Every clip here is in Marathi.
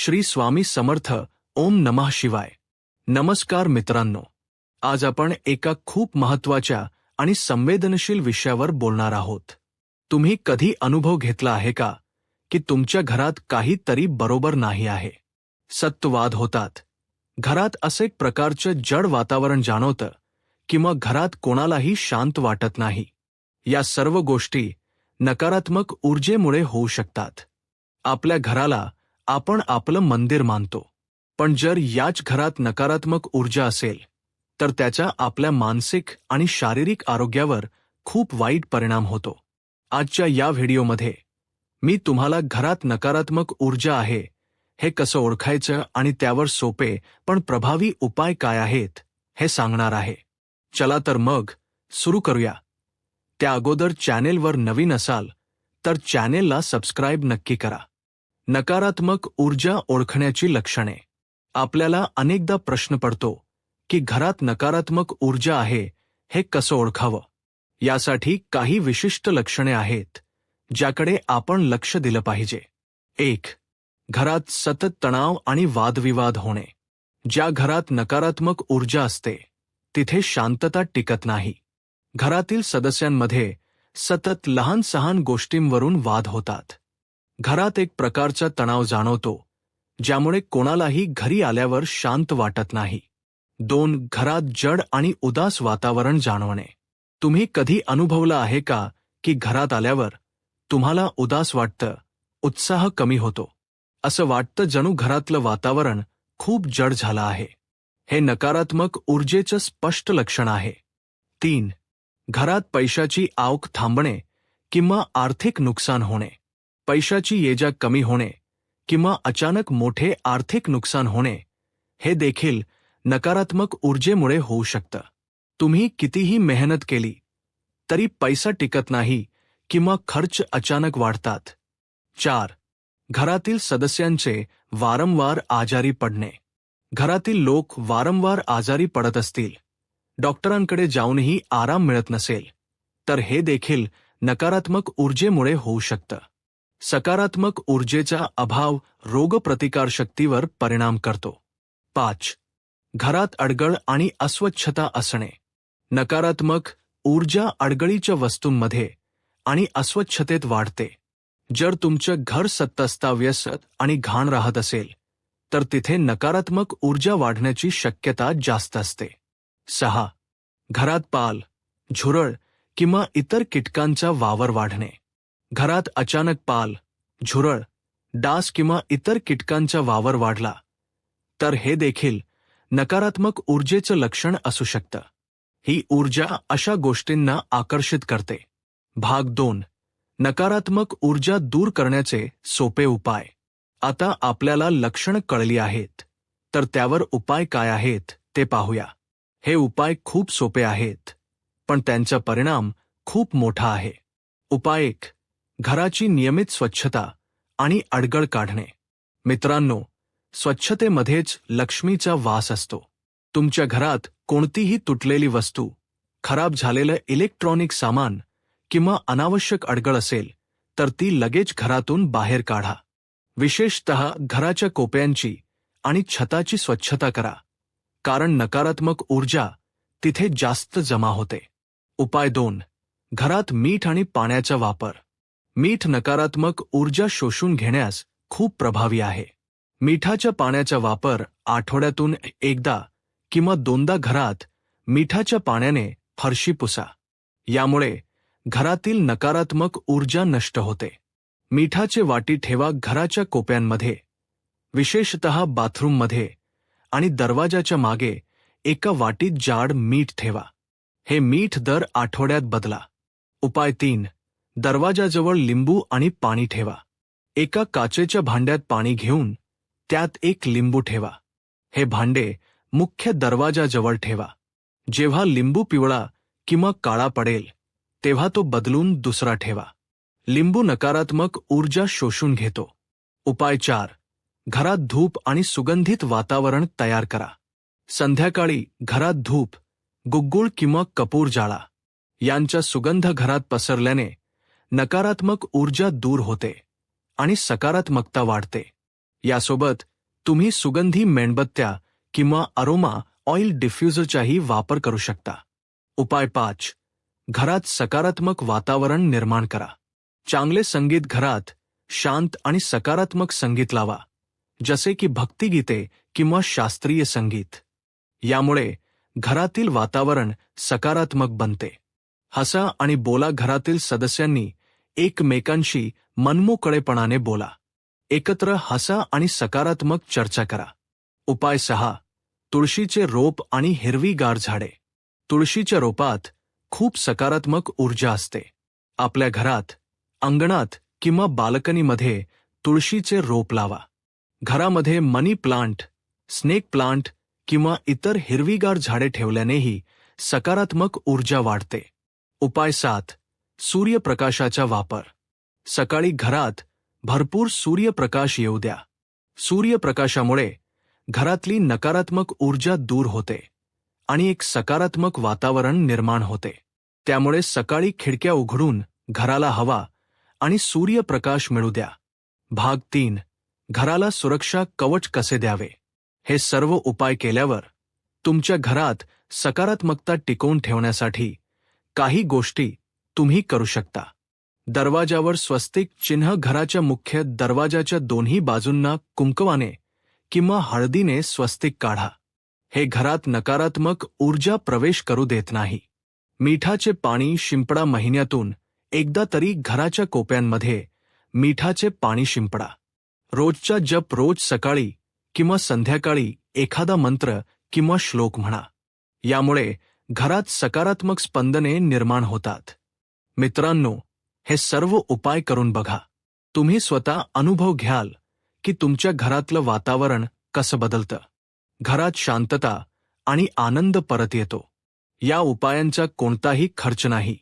श्री स्वामी समर्थ ओम नमः शिवाय. नमस्कार मित्रांनो. आज आपण एका खूप महत्त्वाच्या आणि संवेदनशील विषयावर बोलणार आहोत. तुम्ही कधी अनुभव घेतला आहे का? की तुमच्या घरात काहीतरी बरोबर नाही आहे. सत्ववाद होतात. घरात असे एक प्रकारचं जड वातावरण जाणवतं किंवा घरात कोणालाही शांत वाटत नाही. या सर्व गोष्टी नकारात्मक ऊर्जेमुळे होऊ शकतात. आपल्या घराला आपण आपलं मंदिर मानतो. पण जर याच घरात नकारात्मक ऊर्जा असेल तर त्याचा आपल्या मानसिक आणि शारीरिक आरोग्यावर खूप वाईट परिणाम होतो. आजच्या या व्हिडिओमध्ये मी तुम्हाला घरात नकारात्मक ऊर्जा आहे हे कसं ओळखायचं आणि त्यावर सोपे पण प्रभावी उपाय काय आहेत हे सांगणार आहे. चला तर मग सुरू करूया. त्या अगोदर चॅनेलवर नवीन असाल तर चॅनेलला सबस्क्राईब नक्की करा. नकारात्मक ऊर्जा ओळखण्याची लक्षणे. आपल्याला अनेकदा प्रश्न पडतो की घरात नकारात्मक ऊर्जा आहे हे कसं ओळखावं? यासाठी काही विशिष्ट लक्षणे आहेत ज्याकडे आपण लक्ष दिलं पाहिजे. एक घरात सतत तणाव आणि वादविवाद होणे. ज्या घरात नकारात्मक ऊर्जा असते तिथे शांतता टिकत नाही. घरातील सदस्यांमध्ये सतत लहान सहान गोष्टींवरून वाद होतात. घरात एक प्रकारचा तणाव जाणवतो ज्यामुळे कोणालाही घरी आल्यावर शांत वाटत नाही. दोन घरात जड आणि उदास वातावरण जाणवणे. तुम्ही कधी अनुभवलं आहे का की घरात आल्यावर तुम्हाला उदास वाटतं उत्साह कमी होतो? असं वाटतं जणू घरातलं वातावरण खूप जड झालं आहे. हे नकारात्मक ऊर्जेचं स्पष्ट लक्षण आहे. तीन घरात पैशाची आवक थांबणे किंवा आर्थिक नुकसान होणे. पैशाची ये जा कमी होणे किंवा अचानक मोठे आर्थिक नुकसान होणे, हे देखील नकारात्मक ऊर्जेमुळे होऊ शकतं. तुम्ही कितीही मेहनत केली, तरी पैसा टिकत नाही किंवा खर्च अचानक वाढतात. चार, घरातील सदस्यांचे वारंवार आजारी पडणे. घरातील लोक वारंवार आजारी पडत असतील. डॉक्टरांकडे जाऊनही आराम मिळत नसेल, तर हे देखील नकारात्मक ऊर्जेमुळे होऊ शकतं. सकारात्मक ऊर्जेचा अभाव रोगप्रतिकारशक्तीवर परिणाम करतो. पाच. घरात अडगळ आणि अस्वच्छता असणे. नकारात्मक ऊर्जा अडगळीच्या वस्तूंमध्ये आणि अस्वच्छतेत वाढते. जर तुमचं घर सत्तस्ताव्यस्त आणि घाण राहत असेल तर तिथे नकारात्मक ऊर्जा वाढण्याची शक्यता जास्त असते. सहा. घरात पाल झुरळ किंवा इतर कीटकांचा वावर वाढणे. घरात अचानक पाल झुरळ डास किंवा इतर कीटकांचा वावर वाढला. तर हे देखील नकारात्मक ऊर्जेचं लक्षण असू शकतं. ही ऊर्जा अशा गोष्टींना आकर्षित करते. भाग दोन. नकारात्मक ऊर्जा दूर करण्याचे सोपे उपाय. आता आपल्याला लक्षणं कळली आहेत. तर त्यावर उपाय काय आहेत ते पाहूया. हे उपाय खूप सोपे आहेत पण त्यांचा परिणाम खूप मोठा आहे. उपाय एक. घराची नियमित स्वच्छता आणि अडगळ काढणे. मित्रांनो स्वच्छतेमध्येच लक्ष्मीचा वास असतो. तुमच्या घरात कोणतीही तुटलेली वस्तू खराब झालेलं इलेक्ट्रॉनिक सामान किंवा अनावश्यक अडगळ असेल तर ती लगेच घरातून बाहेर काढा. विशेषत घराच्या कोप्यांची आणि छताची स्वच्छता करा कारण नकारात्मक ऊर्जा तिथे जास्त जमा होते. उपाय दोन घरात मीठ आणि पाण्याचा वापर. मीठ नकारात्मक ऊर्जा शोषून घेण्यास खूप प्रभावी आहे. मिठाच्या पाण्याचा वापर आठवड्यातून एकदा किंवा दोनदा घरात मिठाच्या पाण्याने फरशी पुसा. यामुळे घरातील नकारात्मक ऊर्जा नष्ट होते. मिठाचे वाटी ठेवा घराच्या कोप्यांमध्ये विशेषत बाथरूममध्ये आणि दरवाजाच्या मागे एका वाटीत जाड मीठ ठेवा. हे मीठ दर आठवड्यात बदला. उपाय तीन. दरवाजाजवळ लिंबू आणि पाणी ठेवा. एका काचेच्या भांड्यात पाणी घेऊन त्यात एक लिंबू ठेवा. हे भांडे मुख्य दरवाजाजवळ ठेवा. जेव्हा लिंबू पिवळा किंवा काळा पडेल तेव्हा तो बदलून दुसरा ठेवा. लिंबू नकारात्मक ऊर्जा शोषून घेतो. उपाय चार. घरात धूप आणि सुगंधित वातावरण तयार करा. संध्याकाळी घरात धूप गुग्गुळ किंवा कपूर जाळा. यांचा सुगंध घरात पसरल्याने नकारात्मक ऊर्जा दूर होते आणि सकारात्मकता वाढते. यासोबत तुम्ही सुगंधी मेणबत्त्या किंवा अरोमा ऑइल डिफ्युजरचाही वापर करू शकता. उपाय पाच. घरात सकारात्मक वातावरण निर्माण करा. चांगले संगीत घरात शांत आणि सकारात्मक संगीत लावा जसे की भक्तिगीते किंवा शास्त्रीय संगीत. यामुळे घरातील वातावरण सकारात्मक बनते. हसा आणि बोला घरातील सदस्यांनी एकमेकांशी मनमोकळेपणाने बोला. एकत्र हसा आणि सकारात्मक चर्चा करा. उपाय सहा. तुळशीचे रोप आणि हिरवीगार झाडे. तुळशीच्या रोपात खूप सकारात्मक ऊर्जा असते. आपल्या घरात अंगणात किंवा बाल्कनीमध्ये तुळशीचे रोप लावा. घरामध्ये मनी प्लांट स्नेक प्लांट किंवा इतर हिरवीगार झाडे ठेवल्यानेही सकारात्मक ऊर्जा वाढते. उपाय सात. सूर्यप्रकाशाचा वापर. सकाळी घरात भरपूर सूर्यप्रकाश येऊ द्या. सूर्यप्रकाशामुळे घरातली नकारात्मक ऊर्जा दूर होते आणि एक सकारात्मक वातावरण निर्माण होते. त्यामुळे सकाळी खिडक्या उघडून घराला हवा आणि सूर्यप्रकाश मिळू द्या. भाग तीन. घराला सुरक्षा कवच कसे द्यावे? हे सर्व उपाय केल्यावर तुमच्या घरात सकारात्मकता टिकवून ठेवण्यासाठी काही गोष्टी तुम्ही करू शकता. दरवाजावर स्वस्तिक चिन्ह घराच्या मुख्य दरवाजाच्या दोन्ही बाजूंना कुंकवाने किंवा हळदीने स्वस्तिक काढा. हे घरात नकारात्मक ऊर्जा प्रवेश करू देत नाही. मिठाचे पाणी शिंपडा महिन्यातून एकदा तरी घराच्या कोप्यांमध्ये मिठाचे पाणी शिंपडा. रोजचा जप रोज सकाळी किंवा संध्याकाळी एखादा मंत्र किंवा श्लोक म्हणा. यामुळे घरात सकारात्मक स्पंदने निर्माण होतात. मित्रांनो हे सर्व उपाय करून बघा. तुम्ही स्वतः अनुभव घ्याल की तुमच्या घरातलं वातावरण कसं बदलतं. घरात शांतता आणि आनंद परत येतो. या उपायांचा कोणताही खर्च नाही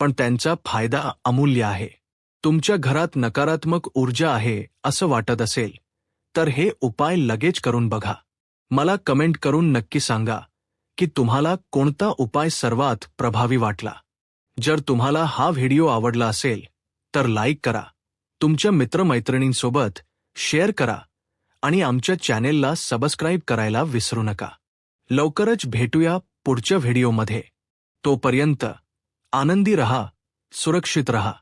पण त्यांचा फायदा अमूल्य आहे. तुमच्या घरात नकारात्मक ऊर्जा आहे असं वाटत असेल तर हे उपाय लगेच करून बघा. मला कमेंट करून नक्की सांगा की तुम्हाला कोणता उपाय सर्वात प्रभावी वाटला. जर तुम्हाला हा व्हिडिओ आवडला असेल तर लाईक करा. तुमच्या मित्रमैत्रिणींसोबत शेअर करा आणि आमच्या चॅनेलला सबस्क्राईब करायला विसरू नका. लवकरच भेटूया पुढच्या व्हिडिओमध्ये. तोपर्यंत आनंदी रहा सुरक्षित रहा.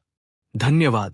धन्यवाद.